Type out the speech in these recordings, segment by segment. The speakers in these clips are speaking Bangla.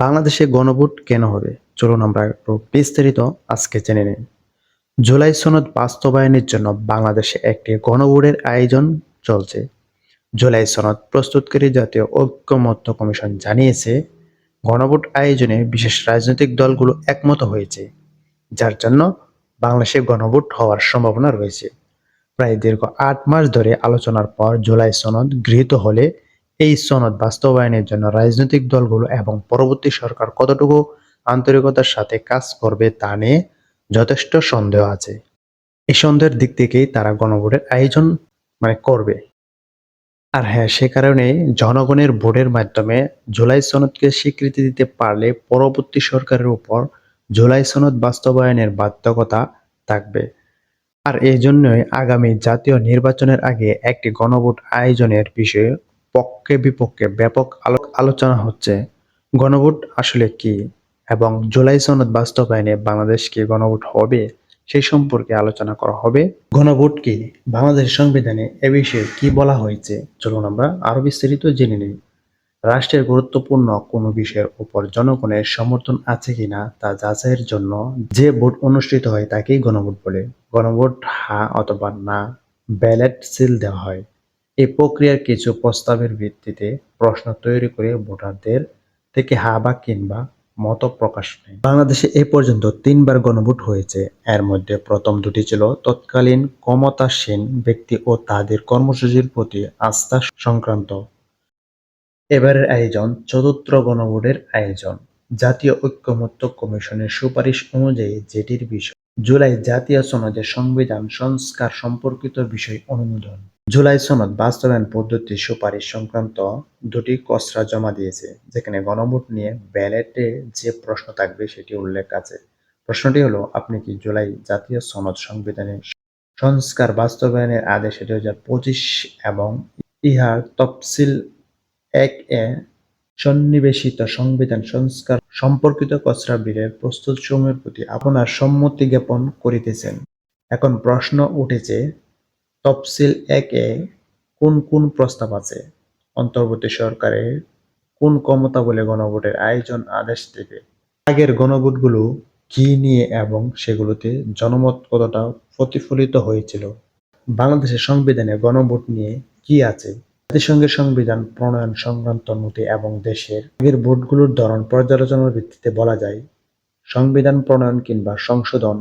বাংলাদেশে গণভোট কেন হবে? চলুন আমরা একটু বিস্তারিত আজকে জেনে নিন জুলাই সনদ বাস্তবায়নের জন্য বাংলাদেশে একটি গণভোটের আয়োজন চলছে। জুলাই সনদ প্রস্তুতকারী জাতীয় ঐক্যমত্য কমিশন জানিয়েছে, গণভোট আয়োজনে বিশেষ রাজনৈতিক দলগুলো একমত হয়েছে, যার জন্য বাংলাদেশে গণভোট হওয়ার সম্ভাবনা রয়েছে। প্রায় দীর্ঘ আট মাস ধরে আলোচনার পর জুলাই সনদ গৃহীত হলে এই সনদ বাস্তবায়নের জন্য রাজনৈতিক দলগুলো এবং পরবর্তী সরকার কতটুকু আন্তরিকতার সাথে কাজ করবে তা নিয়ে যথেষ্ট সন্দেহ আছে। এই সন্দেহের দিক থেকেই তারা গণভোটের আয়োজন মানে করবে। আর হ্যাঁ সে কারণে জনগণের ভোটের মাধ্যমে জুলাই সনদকে স্বীকৃতি দিতে পারলে পরবর্তী সরকারের উপর জুলাই সনদ বাস্তবায়নের বাধ্যকতা থাকবে। আর এই জন্যই আগামী জাতীয় নির্বাচনের আগে একটি গণভোট আয়োজনের বিষয়ে পক্ষে বিপক্ষে ব্যাপক আলোক আলোচনা হচ্ছে। গণভোট আসলে কি এবং জুলাই সনদ বাস্তবায়নে বাংলাদেশ কি গণভোট হবে সেই সম্পর্কে আলোচনা করা হবে। গণভোট কি? বাংলাদেশ সংবিধানে এ বিষয়ে কি বলা হয়েছে? চলুন আমরা আরও বিস্তারিত জেনে নিই। রাষ্ট্রের গুরুত্বপূর্ণ কোনো বিষয়ের উপর জনগণের সমর্থন আছে কিনা তা যাচাইয়ের জন্য যে ভোট অনুষ্ঠিত হয় তাকেই গণভোট বলে। গণভোট হা অথবা না, ব্যালট সিল দেওয়া হয়। এই প্রক্রিয়ার কিছু প্রস্তাবের ভিত্তিতে প্রশ্ন তৈরি করে ভোটারদের থেকে হা বা কিংবা মত প্রকাশ নেয়। বাংলাদেশে এ পর্যন্ত তিনবার গণভোট হয়েছে। এর মধ্যে প্রথম দুটি ছিল তৎকালীন ক্ষমতাসীন ব্যক্তি ও তাদের কর্মসূচির প্রতি আস্থা সংক্রান্ত। এবারের আয়োজন চতুর্থ গণভোটের আয়োজন। জাতীয় ঐক্যমত্য কমিশনের সুপারিশ অনুযায়ী যেটির বিষয় জুলাই জাতীয় সমাজের সংবিধান সংস্কার সম্পর্কিত বিষয় অনুমোদন। জুলাই সনদ বাস্তবায়ন পদ্ধতি সুপারিশ সংক্রান্ত দুটি কসরা জমা দিয়েছে, যেখানে গণভোট নিয়ে ব্যালেটে যে প্রশ্ন থাকবে সেটি উল্লেখ আছে। প্রশ্নটি হলো, আপনি কি জুলাই জাতীয় সনদ সংবিধানের সংস্কার বাস্তবায়নের আদেশ দুই হাজার পঁচিশ এবং ইহার তফসিল এক এ সন্নিবেশিত সংবিধান সংস্কার সম্পর্কিত খসড়া বিলের প্রস্তুত সময়ের প্রতি আপনার সম্মতি জ্ঞাপন করিতেছেন? এখন প্রশ্ন উঠেছে তফসিল এক কোন কোন প্রস্তাব আছে? অন্তর্বর্তী সরকারের কোন ক্ষমতা বলে গণভোটের আয়োজন আদেশ দেবে? আগের গণভোটগুলো কি নিয়ে এবং সেগুলোতে জনমত কতটা প্রতিফলিত হয়েছিল? বাংলাদেশের সংবিধানে গণভোট নিয়ে কি আছে? জাতিসংঘের সংবিধান প্রণয়ন সংক্রান্ত নথি এবং দেশের আগের ভোটগুলোর ধরন পর্যালোচনার ভিত্তিতে বলা যায়, সংবিধান প্রণয়ন কিংবা সংশোধন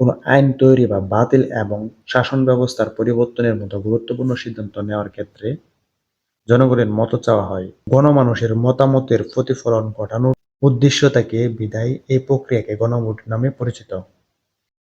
কোনো আইন তৈরি বা বাতিল এবং শাসন ব্যবস্থার পরিবর্তনের মতো গুরুত্বপূর্ণ সিদ্ধান্ত নেওয়ার ক্ষেত্রে জনগণের মত চাওয়া হয়। গণমানুষের মতামতের প্রতিফলন ঘটানোর উদ্দেশ্য থেকে বিধায় এই প্রক্রিয়াকে গণভোট নামে পরিচিত।